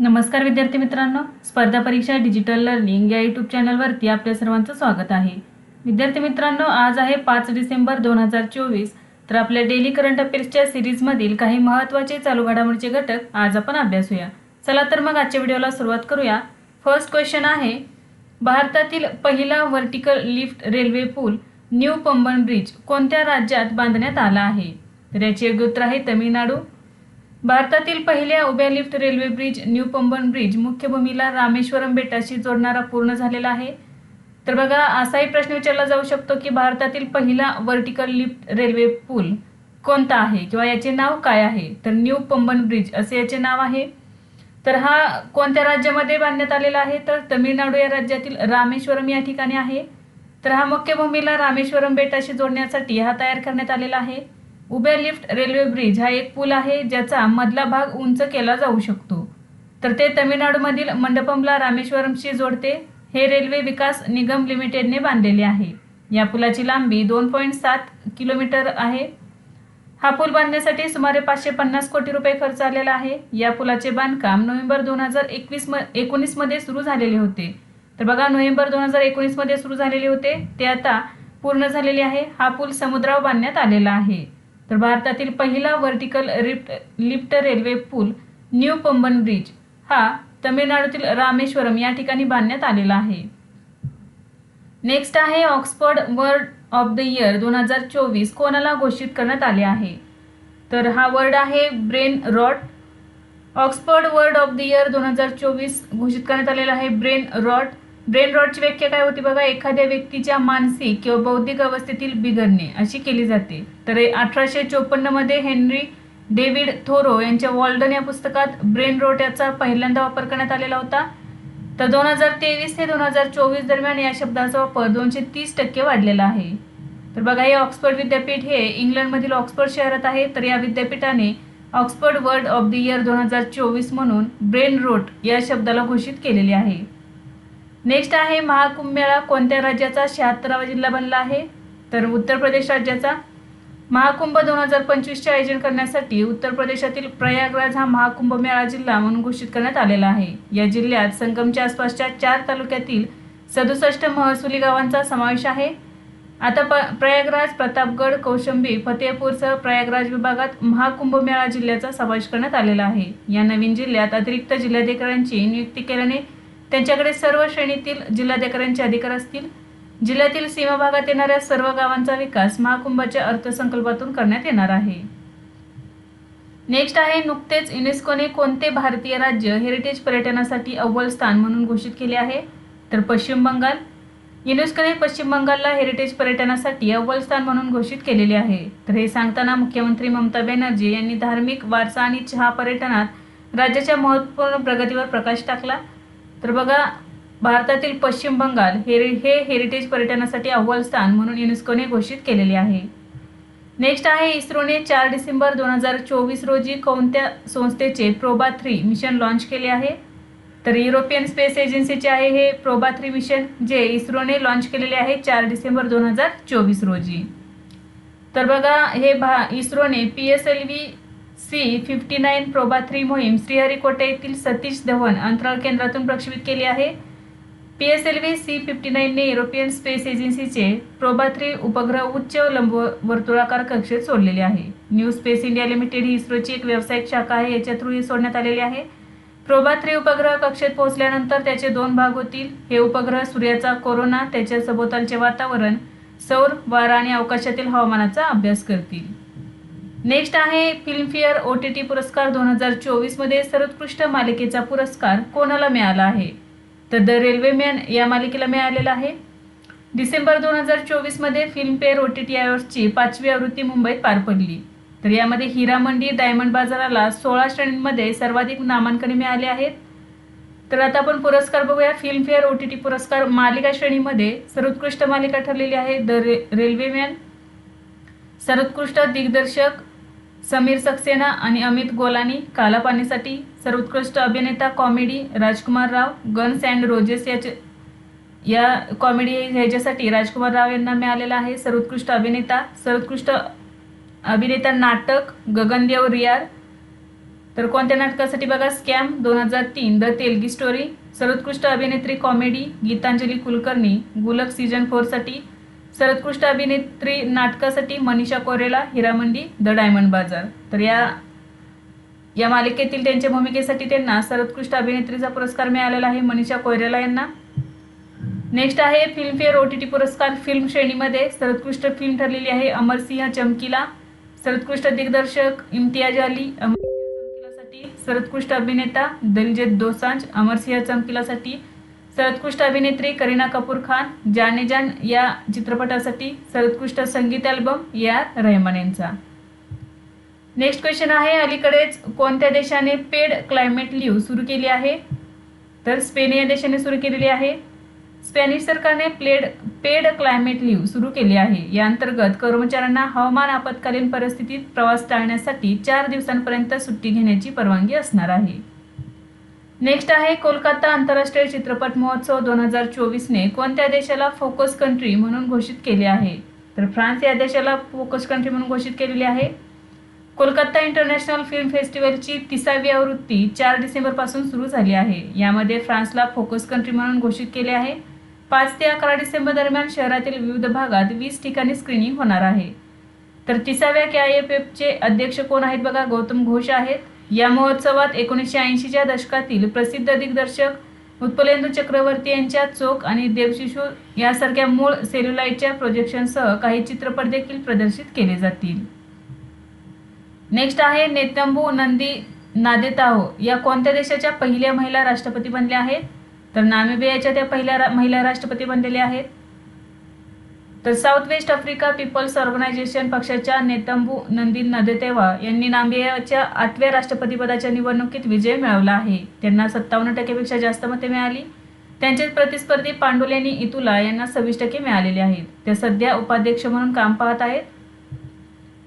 नमस्कार विद्यार्थी मित्रांनो. स्पर्धा परीक्षा डिजिटल लर्निंग या यूट्यूब चॅनलवरती आपल्या सर्वांचं स्वागत आहे. विद्यार्थी मित्रांनो आज आहे पाच डिसेंबर दोन हजार चोवीस. तर आपल्या डेली करंट अफेअर्सच्या सिरीजमधील काही महत्त्वाचे चालू घडामोडीचे घटक आज आपण अभ्यासूया चला तर मग आजच्या व्हिडिओला सुरुवात करूया. फर्स्ट क्वेश्चन आहे भारतातील पहिला व्हर्टिकल लिफ्ट रेल्वे पूल न्यू पंबन ब्रिज कोणत्या राज्यात बांधण्यात आला आहे? तर याचे योग्य उत्तर आहे तमिळनाडू भारतातील पहिल्या उभ्या lift railway bridge new Pamban bridge मुख्य भूमीला रामेश्वरम बेटाशी जोडणारा पूर्ण झालेला आहे. तर बघा असाही प्रश्न विचारला जाऊ शकतो की भारतातील पहिला व्हर्टिकल लिफ्ट रेल्वे पूल कोणता आहे किंवा याचे नाव काय आहे? तर न्यू पंबन ब्रिज असे याचे नाव आहे. तर हा कोणत्या राज्यामध्ये बांधण्यात आलेला आहे? तर तमिळनाडू या राज्यातील रामेश्वरम या ठिकाणी आहे. तर हा मुख्य भूमीला रामेश्वरम बेटाशी जोडण्यासाठी हा तयार करण्यात आलेला आहे. उभ्या लिफ्ट रेल्वे ब्रिज हा एक पूल आहे ज्याचा मधला भाग उंच केला जाऊ शकतो. तर ते तमिळनाडूमधील मंडपमला रामेश्वरमशी जोडते. हे रेल्वे विकास निगम लिमिटेडने बांधलेले आहे. या पुलाची लांबी दोन पॉईंट सात किलोमीटर आहे. हा पूल बांधण्यासाठी सुमारे पाचशे पन्नास कोटी रुपये खर्च आलेला आहे. या पुलाचे बांधकाम नोव्हेंबर दोन हजार एकवीस म एकोणीसमध्ये सुरू झालेले होते. तर बघा नोव्हेंबर दोन हजार एकोणीसमध्ये सुरू झालेले होते. ते आता पूर्ण झालेले आहे. हा पूल समुद्रावर बांधण्यात आलेला आहे. तर भारतातील पहिला व्हर्टिकल रिफ्ट लिफ्ट रेल्वे पूल न्यू पंबन ब्रिज हा तमिळनाडूतील रामेश्वरम या ठिकाणी बांधण्यात आलेला आहे. नेक्स्ट आहे Oxford word of the year दोन हजार चोवीस. कोणाला घोषित करण्यात आले आहे? तर हा वर्ड आहे brain rot Oxford word of the year दोन हजार चोवीस घोषित करण्यात आलेला आहे ब्रेन रॉट ब्रेन रॉटची व्याख्या काय होती बघा? एखाद्या व्यक्तीच्या मानसिक किंवा बौद्धिक अवस्थेतील बिघडणे अशी केली जाते. तर अठराशे चोपन्नमध्ये हेनरी डेव्हिड थोरो यांच्या वॉल्डन या पुस्तकात ब्रेन रॉट याचा पहिल्यांदा वापर करण्यात आलेला होता. तर दोन हजार तेवीस ते दोन हजार चोवीस दरम्यान या शब्दाचा वापर दोनशे तीस टक्के वाढलेला आहे. तर बघा हे ऑक्सफर्ड विद्यापीठ हे इंग्लंडमधील ऑक्सफर्ड शहरात आहे. तर या विद्यापीठाने Oxford word of the year दोन हजार चोवीस म्हणून ब्रेन रोट या शब्दाला घोषित केलेले आहे. नेक्स्ट आहे महाकुंभ मेळा कोणत्या राज्याचा शहात्तरावा जिल्हा बनला आहे? तर उत्तर प्रदेश राज्याचा. महाकुंभ दोन हजार पंचवीसचे आयोजन करण्यासाठी उत्तर प्रदेशातील प्रयागराज हा महाकुंभ मेळा जिल्हा म्हणून घोषित करण्यात आलेला आहे. या जिल्ह्यात संगमच्या आसपासच्या चार तालुक्यातील सदुसष्ट महसुली गावांचा समावेश आहे. आता प प्रयागराज प्रतापगड कौशंबी फतेहपूरसह प्रयागराज विभागात महाकुंभ मेळा जिल्ह्याचा समावेश करण्यात आलेला आहे. या नवीन जिल्ह्यात अतिरिक्त जिल्हाधिकाऱ्यांची नियुक्ती केल्याने त्यांच्याकडे सर्व श्रेणीतील जिल्हाधिकाऱ्यांचे अधिकार असतील. जिल्ह्यातील सीमा भागात येणाऱ्या सर्व गावांचा विकास महाकुंभाच्या अर्थसंकल्पातून करण्यात येणार आहे. नेक्स्ट आहे नुकतेच युनेस्कोने कोणते भारतीय राज्य हेरिटेज पर्यटनासाठी अव्वल स्थान म्हणून घोषित केले आहे? तर पश्चिम बंगाल. युनेस्कोने पश्चिम बंगालला हेरिटेज पर्यटनासाठी अव्वल स्थान म्हणून घोषित केलेले आहे. तर हे सांगताना मुख्यमंत्री ममता बॅनर्जी यांनी धार्मिक वारसा आणि चहा पर्यटनात राज्याच्या महत्त्वपूर्ण प्रगतीवर प्रकाश टाकला. तर बघा भारतातील पश्चिम बंगाल हे हे हेरिटेज पर्यटनासाठी अव्वल स्थान म्हणून युनेस्कोने घोषित केलेले आहे. नेक्स्ट आहे इस्रोने चार डिसेंबर दोन हजार चोवीस रोजी कोणत्या संस्थेचे प्रोबा थ्री मिशन लॉन्च केले आहे? तर युरोपियन स्पेस एजन्सीचे आहे हे प्रोबा थ्री मिशन जे इस्रोने लॉन्च केलेले आहे चार डिसेंबर दोन हजार चोवीस रोजी. तर बघा हे भा इस्रोने P S L V C fifty nine Proba three मोहीम श्रीहरिकोटा येथील सतीश धवन अंतराळ केंद्रातून प्रक्षेपित केली आहे. P S L V C fifty नाईनने European space एजन्सीचे प्रोबा थ्री उपग्रह उच्च लंब वर्तुळाकार कक्षेत सोडलेले आहे. न्यू स्पेस इंडिया लिमिटेड ही इस्रोची एक व्यावसायिक शाखा आहे याच्या थ्रू ही सोडण्यात आलेली आहे. प्रोबा थ्री उपग्रह कक्षेत पोहोचल्यानंतर त्याचे दोन भाग होतील. हे उपग्रह सूर्याचा कोरोना त्याच्या सभोवतालचे वातावरण सौर वारा आणि अवकाशातील हवामानाचा अभ्यास करतील. नेक्स्ट आहे फिल्मफेअर ओ टी टी पुरस्कार दोन हजार चोवीसमध्ये सर्वोत्कृष्ट मालिकेचा पुरस्कार कोणाला मिळाला आहे? तर द रेल्वेमॅन या मालिकेला मिळालेला आहे. डिसेंबर दोन हजार चोवीसमध्ये फिल्मफेअर ओ टी टी आयवर्सची पाचवी आवृत्ती मुंबईत पार पडली. तर यामध्ये हिरामंडी डायमंड बाजाराला सोळा श्रेणींमध्ये सर्वाधिक नामांकने मिळाली आहेत. तर आता आपण पुरस्कार बघूया. फिल्मफेअर ओ टी टी पुरस्कार मालिका श्रेणीमध्ये सर्वोत्कृष्ट मालिका ठरलेली आहे द रे रेल्वेमॅन. सर्वोत्कृष्ट दिग्दर्शक समीर सक्सेना आणि अमित गोलानी कालापानीसाठी सर्वोत्कृष्ट अभिनेता comedy Rajkummar Rao guns and roses याचे या कॉमेडी ह्याच्यासाठी राजकुमार राव यांना मिळालेला आहे सर्वोत्कृष्ट अभिनेता सर्वोत्कृष्ट अभिनेता नाटक गगनदेव रियार. तर कोणत्या नाटकासाठी बघा? स्कॅम दोन हजार तीन द तेलगी स्टोरी सर्वोत्कृष्ट अभिनेत्री कॉमेडी गीतांजली कुलकर्णी गुलक सीझन फोरसाठी सर्वोत्कृष्ट अभिनेत्री नाटकासाठी मनीषा कोरेला हिरामंडी द डायमंड बाजार. तर या या मालिकेतील त्यांच्या भूमिकेसाठी त्यांना सर्वोत्कृष्ट अभिनेत्रीचा पुरस्कार मिळालेला आहे मनीषा कोयरेला यांना. नेक्स्ट आहे फिल्मफेअर ओ टी टी पुरस्कार. फिल्म श्रेणीमध्ये सर्वोत्कृष्ट फिल्म ठरलेली आहे. अमरसिंह चमकीला. सर्वोत्कृष्ट दिग्दर्शक इम्तियाज अली. अमरसिंह चमकीलासाठी सर्वोत्कृष्ट अभिनेता दलजित दोसांज अमरसिंह चमकीलासाठी सर्वोत्कृष्ट अभिनेत्री करीना कपूर खान जाने जान या चित्रपटासाठी सर्वोत्कृष्ट संगीत अल्बम या रहमान यांचा. नेक्स्ट क्वेश्चन आहे अलीकडेच कोणत्या देशाने पेड क्लायमेट लिव्ह सुरू केली आहे? तर स्पेन या देशाने सुरू केलेली आहे. स्पॅनिश सरकारने प्लेड पेड क्लायमेट लिव्ह सुरू केली आहे. या अंतर्गत कर्मचाऱ्यांना हवामान आपत्कालीन परिस्थितीत प्रवास टाळण्यासाठी चार दिवसांपर्यंत सुट्टी घेण्याची परवानगी असणार आहे. नेक्स्ट आहे कोलकाता आंतरराष्ट्रीय चित्रपट महोत्सव दोन हजार चोवीसने कोणत्या देशाला फोकस कंट्री म्हणून घोषित केले आहे? तर फ्रान्स या देशाला फोकस कंट्री म्हणून घोषित केलेली आहे. कोलकाता इंटरनॅशनल फिल्म फेस्टिवलची तिसावी आवृत्ती चार डिसेंबरपासून सुरू झाली आहे. यामध्ये फ्रान्सला फोकस कंट्री म्हणून घोषित केले आहे. पाच ते अकरा डिसेंबर दरम्यान शहरातील विविध भागात वीस ठिकाणी स्क्रीनिंग होणार आहे. तर तिसाव्या के आय एफ एफचे अध्यक्ष कोण आहेत बघा? गौतम घोष आहेत. या महोत्सवात एकोणीसशे ऐंशीच्या दशकातील प्रसिद्ध दिग्दर्शक उत्पलेंदू चक्रवर्ती यांच्या चोख आणि देवशिशू यासारख्या मूळ सेल्युलाईटच्या प्रोजेक्शनसह काही चित्रपट देखील प्रदर्शित केले जातील. नेक्स्ट आहे नेतंबू नंदी नादेताहो. या कोणत्या देशाच्या पहिल्या महिला राष्ट्रपती बनल्या आहेत? तर नामिबियाच्या त्या पहिल्या रा- महिला राष्ट्रपती बनलेल्या आहेत. तर South West Africa People's Organization पक्षाच्या नेतंबू नंदी नदेतेवा यांनी नामिबियाच्या आठव्या राष्ट्रपतीपदाच्या निवडणुकीत विजय मिळवला आहे. त्यांना सत्तावन्न टक्केपेक्षा जास्त मते मिळाली. त्यांचे प्रतिस्पर्धी पांडुलेनी इतुला यांना सव्वीस टक्के मिळालेले आहेत. त्या सध्या उपाध्यक्ष म्हणून काम पाहत आहेत.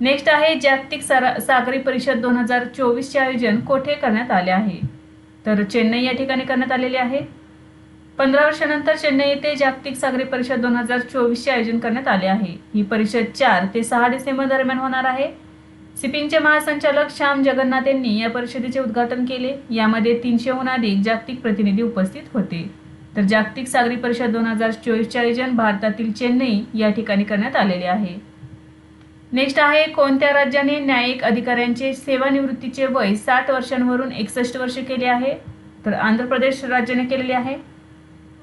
नेक्स्ट आहे जागतिक सारा सागरी परिषद दोन हजार चोवीसचे आयोजन कोठे करण्यात आले आहे? तर चेन्नई या ठिकाणी करण्यात आलेले आहे. पंधरा वर्षानंतर चेन्नई येथे जागतिक सागरी परिषद दोन हजार चोवीसचे आयोजन करण्यात आले आहे. ही परिषद चार ते सहा डिसेंबर दरम्यान होणार आहे. सिपिंगचे महासंचालक श्याम जगन्नाथ यांनी या परिषदेचे उद्घाटन केले. यामध्ये तीनशेहून अधिक जागतिक प्रतिनिधी उपस्थित होते. तर जागतिक सागरी परिषद दोन हजार चोवीसचे आयोजन भारतातील चेन्नई या ठिकाणी करण्यात आलेले आहे. नेक्स्ट आहे कोणत्या राज्याने न्यायिक अधिकाऱ्यांचे सेवानिवृत्तीचे वय साठ वर्षांवरून एकसष्ट वर्ष केले आहे? तर आंध्र प्रदेश राज्याने केलेले आहे.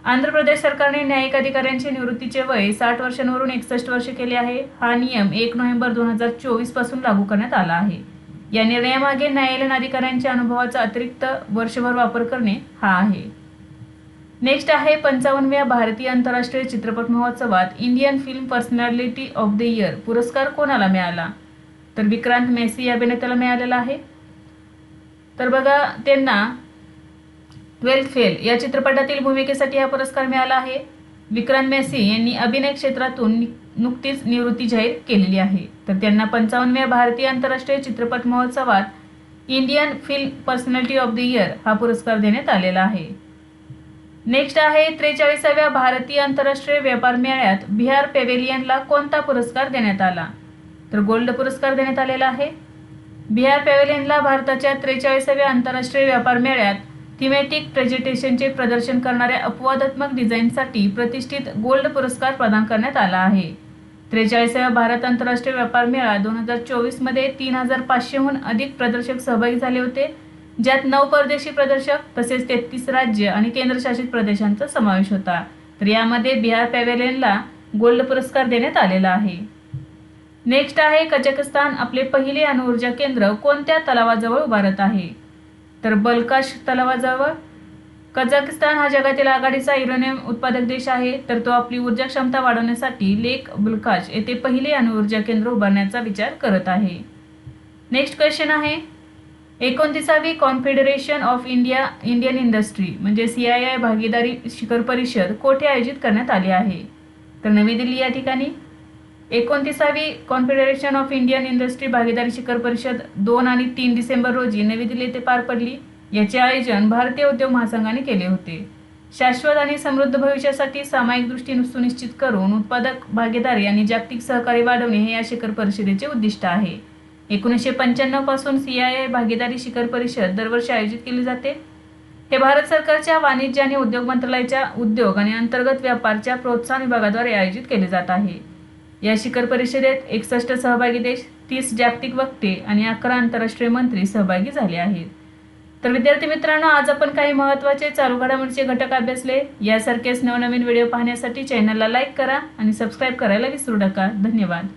आंध्र प्रदेश सरकारने न्यायिक अधिकाऱ्यांचे निवृत्तीचे वय साठ वर्षांवरून एकसष्ट वर्ष केले आहे. हा नियम एक नोव्हेंबर दोन हजार चोवीसपासून लागू करण्यात आला आहे. या निर्णयामागे न्यायालयीन अधिकाऱ्यांच्या अनुभवाचा अतिरिक्त वर्षभर वापर करणे हा आहे. नेक्स्ट आहे पंचावन्नव्या भारतीय आंतरराष्ट्रीय चित्रपट महोत्सवात Indian film personality of the year पुरस्कार कोणाला मिळाला? तर विक्रांत मेसी या अभिनेत्याला मिळालेला आहे. तर बघा त्यांना ट्वेल्थ फेल. या चित्रपटातील भूमिकेसाठी हा पुरस्कार मिळाला आहे. विक्रांत मेसी यांनी अभिनय क्षेत्रातून नुकतीच निवृत्ती जाहीर केलेली आहे. तर त्यांना पंचावन्नव्या भारतीय आंतरराष्ट्रीय चित्रपट महोत्सवात Indian film personality of the year हा पुरस्कार देण्यात आलेला आहे. नेक्स्ट आहे त्रेचाळीसाव्या भारतीय आंतरराष्ट्रीय व्यापार मेळ्यात बिहार पेवेलियनला कोणता पुरस्कार देण्यात आला? तर गोल्ड पुरस्कार देण्यात आलेला आहे. बिहार पेवेलियनला भारताच्या त्रेचाळीसाव्या आंतरराष्ट्रीय व्यापार मेळ्यात थिमॅटिक प्रेझेंटेशनचे प्रदर्शन करणाऱ्या अपवादात्मक डिझाईनसाठी प्रतिष्ठित गोल्ड पुरस्कार प्रदान करण्यात आला आहे. त्रेचाळीसाव्या भारत आंतरराष्ट्रीय व्यापार मेळा दोन हजार चोवीसमध्ये तीन हजार पाचशेहून अधिक प्रदर्शक सहभागी झाले होते ज्यात नऊ परदेशी प्रदर्शक तसेच तेहतीस राज्य आणि केंद्रशासित प्रदेशांचा समावेश होता. तर यामध्ये बिहार पॅवेलियनला गोल्ड पुरस्कार देण्यात आलेला आहे. नेक्स्ट आहे कझाकस्तान आपले पहिले अणुऊर्जा केंद्र कोणत्या तलावाजवळ उभारत आहे? तर बलकाश तलावाजवळ कझाकिस्तान हा जगातील आघाडीचा युरेनियम उत्पादक देश आहे. तर तो आपली ऊर्जा क्षमता वाढवण्यासाठी लेक बुलकाश येथे पहिले अणुऊर्जा केंद्र उभारण्याचा विचार करत आहे. नेक्स्ट क्वेश्चन आहे. एकोणतीसावी confederation of India Indian industry म्हणजे सी आय आय भागीदारी शिखर परिषद कोठे आयोजित करण्यात आली आहे? तर नवी दिल्ली या ठिकाणी. एकोणतीसावी कॉन्फेडरेशन ऑफ इंडियन इंडस्ट्री भागीदारी शिखर परिषद दोन आणि तीन डिसेंबर रोजी नवी दिल्ली येथे पार पडली. याचे आयोजन भारतीय उद्योग महासंघाने केले होते. शाश्वत आणि समृद्ध भविष्यासाठी सामायिक दृष्टी सुनिश्चित करून उत्पादक भागीदारी आणि जागतिक सहकार्य वाढवणे हे या शिखर परिषदेचे उद्दिष्ट आहे. एकोणीसशे पंच्याण्णवपासून सी आय आय भागीदारी शिखर परिषद दरवर्षी आयोजित केली जाते. हे भारत सरकारच्या वाणिज्य आणि उद्योग मंत्रालयाच्या उद्योग आणि अंतर्गत व्यापारच्या प्रोत्साहन विभागाद्वारे आयोजित केले जात आहे. या शिखर परिषदेत एकसष्ट सहभागी देश तीस जागतिक वक्ते आणि अकरा आंतरराष्ट्रीय मंत्री सहभागी झाले आहेत. तर विद्यार्थी मित्रांनो आज आपण काही महत्त्वाचे चालू घडामोडीचे घटक अभ्यासले. यासारखेच नवनवीन व्हिडिओ पाहण्यासाठी चॅनलला लाईक करा आणि सबस्क्राईब करायला विसरू नका. धन्यवाद.